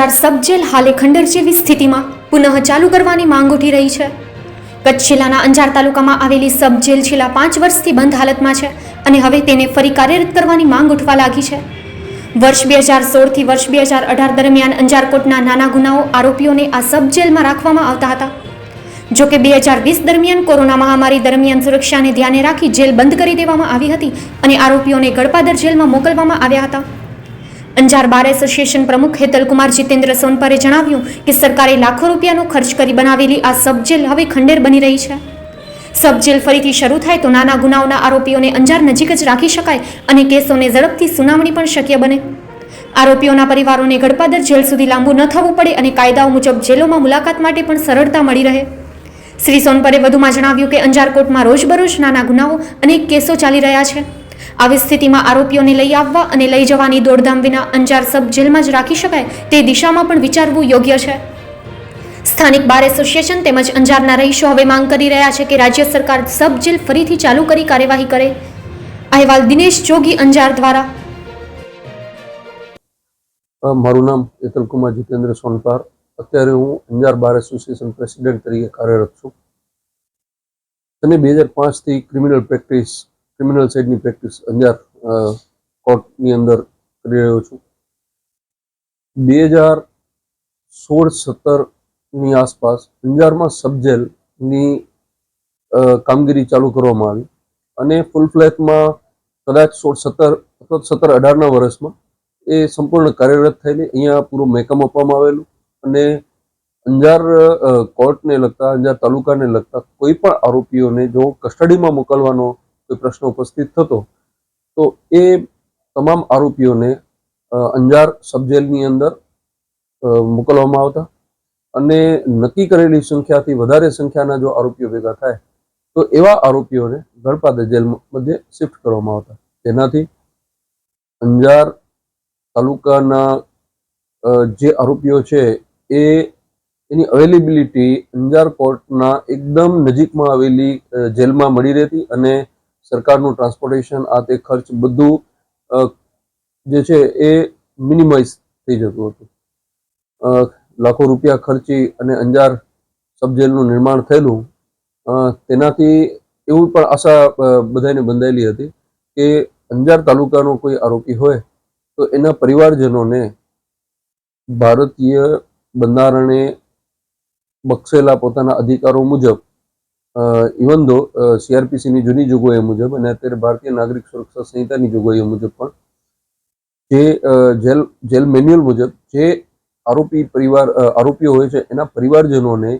અંજાર સબ jail હાલે ખંડર જેવી સ્થિતિમાં પુનઃ ચાલુ કરવાની માંગ ઉઠી રહી છે. કચ્છ જિલ્લાના અંજાર તાલુકામાં આવેલી સબ જેલ છેલ્લા પાંચ વર્ષથી બંધ હાલતમાં છે અને હવે તેને ફરી કાર્યરત કરવાની માંગ ઉઠવા લાગી છે. વર્ષ બે હજાર સોળથી વર્ષ બે હજાર અઢાર દરમિયાન અંજાર કોર્ટના નાના ગુનાઓ આરોપીઓને આ સબ જેલમાં રાખવામાં આવતા હતા. જો કે બે હજાર વીસ દરમિયાન કોરોના મહામારી દરમિયાન સુરક્ષાને ધ્યાને રાખી જેલ બંધ કરી દેવામાં આવી હતી અને આરોપીઓને ગળપાદર જેલમાં મોકલવામાં આવ્યા હતા. અંજાર બાર એસોસિએશન પ્રમુખ હેતલકુમાર જીતેન્દ્ર સોનપરે જણાવ્યું કે સરકારે લાખો રૂપિયાનો ખર્ચ કરી બનાવેલી આ સબ જેલ હવે ખંડેર બની રહી છે. સબ જેલ ફરીથી શરૂ થાય તો નાના ગુનાઓના આરોપીઓને અંજાર નજીક જ રાખી શકાય અને કેસોને ઝડપથી સુનાવણી પણ શક્ય બને. આરોપીઓના પરિવારોને ગડપાદર જેલ સુધી લાંબુ ન થવું પડે અને કાયદાઓ મુજબ જેલોમાં મુલાકાત માટે પણ સરળતા મળી રહે. શ્રી સોનપરે વધુમાં જણાવ્યું કે અંજાર કોર્ટમાં રોજબરોજ નાના ગુનાઓ અનેક કેસો ચાલી રહ્યા છે. આવી સ્થિતિમાં આરોપીઓને લઈ આવવા અને લઈ જવાની દોડધામ વિના અંજાર સબ જેલમાં જ રાખી શકાય તે દિશામાં પણ વિચારવું યોગ્ય છે. સ્થાનિક બાર એસોસિએશન તેમજ અંજારના રહીશો હવે માંગ કરી રહ્યા છે કે રાજ્ય સરકાર સબ જેલ ફરીથી ચાલુ કરી કાર્યવાહી કરે. અહેવાલ દિનેશ જોગી, અંજાર દ્વારા. મારું નામ હેતલકુમાર જીતેન્દ્ર સોનકાર. અત્યારે હું અંજાર બાર એસોસિએશન પ્રેસિડેન્ટ તરીકે કાર્યરત છું. અને બે હજાર પાંચથી ક્રિમિનલ પ્રેક્ટિસ ક્રિમિનલ સાઇડની પ્રેક્ટિસ અંજાર કોર્ટની અંદર કરી રહ્યો છું. બે હજાર સોળ સત્તરની આસપાસ અંજારમાં સબજેલની કામગીરી ચાલુ કરવામાં આવી અને ફૂલ ફ્લેટમાં કદાચ સોળ સત્તર અથવા સત્તર અઢારના વર્ષમાં એ સંપૂર્ણ કાર્યરત થયેલી. અહીંયા પૂરું મેકઅપ આપવામાં આવેલું અને અંજાર કોર્ટને લગતા, અંજાર તાલુકાને લગતા કોઈ પણ આરોપીઓને જો કસ્ટડીમાં મોકલવાનો કોઈ પ્રશ્ન ઉપસ્થિત થતો, તો એ તમામ આરોપીઓને અંજાર સબજેલની અંદર મોકલવામાં આવતા અને નક્કી કરેલી સંખ્યાથી વધારે સંખ્યાના જો આરોપીઓ ભેગા થાય, તો એવા આરોપીઓને ગળપાદર જેલ મધ્યે શિફ્ટ કરવામાં આવતા. જેનાથી અંજાર તાલુકાના જે આરોપીઓ છે, એ એની અવેલેબિલિટી અંજાર કોર્ટના એકદમ નજીકમાં આવેલી જેલમાં મળી રહેતી અને સરકારનું ટ્રાન્સપોર્ટેશન આ તે ખર્ચ બધું જે છે એ મિનિમાઇઝ થઈ જતું હતું. લાખો રૂપિયા ખર્ચી અને અંજાર સબજેલનું નિર્માણ થયેલું તેનાથી એવું પણ આશા બધાને બંધાયેલી હતી કે અંજાર તાલુકાનો કોઈ આરોપી હોય, તો એના પરિવારજનોને ભારતીય બંધારણે બક્ષેલા પોતાના અધિકારો મુજબ ઇવન દો સીઆરપીસીની જૂની જોગવાઈઓ મુજબ અને અત્યારે ભારતીય નાગરિક સુરક્ષા સંહિતાની જોગવાઈઓ મુજબ પણ જે જેલ જેલ મેન્યુઅલ મુજબ જે આરોપી પરિવાર આરોપીઓ હોય છે, એના પરિવારજનોને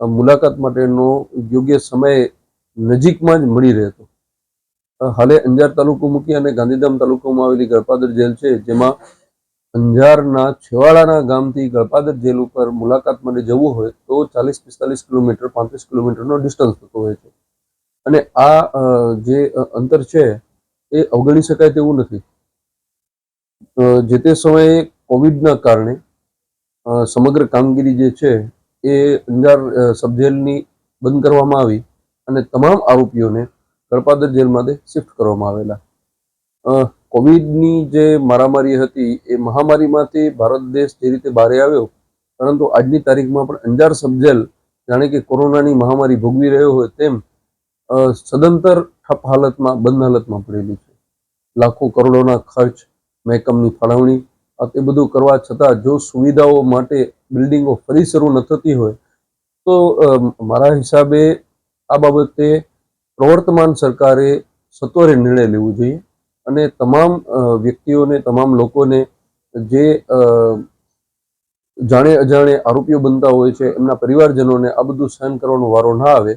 મુલાકાત માટેનો યોગ્ય સમય નજીકમાં જ મળી રહેતો હાલે અંજાર તાલુકો મૂકી અને ગાંધીધામ તાલુકામાં આવેલી ગળપાદર જેલ છે, જેમાં અંજારના છેવાડાના ગામથી ગળપાદર જેલ ઉપર મુલાકાત માટે જવું હોય તો ચાલીસ પિસ્તાલીસ કિલોમીટર, પાંત્રીસ કિલોમીટરનો ડિસ્ટન્સ થતો હોય છે. અને આ જે અંતર છે એ અવગણી શકાય તેવું નથી. જે તે સમયે કોવિડના કારણે સમગ્ર કામગીરી જે છે એ અંજાર સબજેલની બંધ કરવામાં આવી અને તમામ આરોપીઓને ગળપાદર જેલમાંથી શિફ્ટ કરવામાં આવેલા. કોવિડની જે મારામારી હતી, એ મહામારીમાંથી ભારત દેશ જે રીતે બહાર આવ્યો, પરંતુ આજની તારીખમાં પણ અંજાર સબજેલ જાણે કે કોરોનાની મહામારી ભોગવી રહ્યો હોય તેમ સદંતર ઠપ હાલતમાં, બંધ હાલતમાં પડેલી છે. લાખો કરોડોના ખર્ચ, મહેકમની ફાળવણી, આ તે બધું કરવા છતાં જો સુવિધાઓ માટે બિલ્ડિંગો ફરી શરૂ ન થતી હોય, તો મારા હિસાબે આ બાબતે પ્રવર્તમાન સરકારે સત્વરે નિર્ણય લેવો જોઈએ. અને તમામ વ્યક્તિઓને, તમામ લોકોને જે જાણે અજાણે આરોપીઓ બનતા હોય છે, એમના પરિવારજનોને આ બધું સહન કરવાનો વારો ના આવે,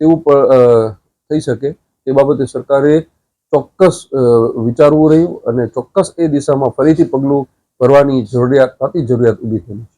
તેવું પણ થઈ શકે. તે બાબતે સરકારે ચોક્કસ વિચારવું રહ્યું અને ચોક્કસ એ દિશામાં ફરીથી પગલું ભરવાની જરૂરિયાત તાતી જરૂરિયાત ઊભી થઈ છે.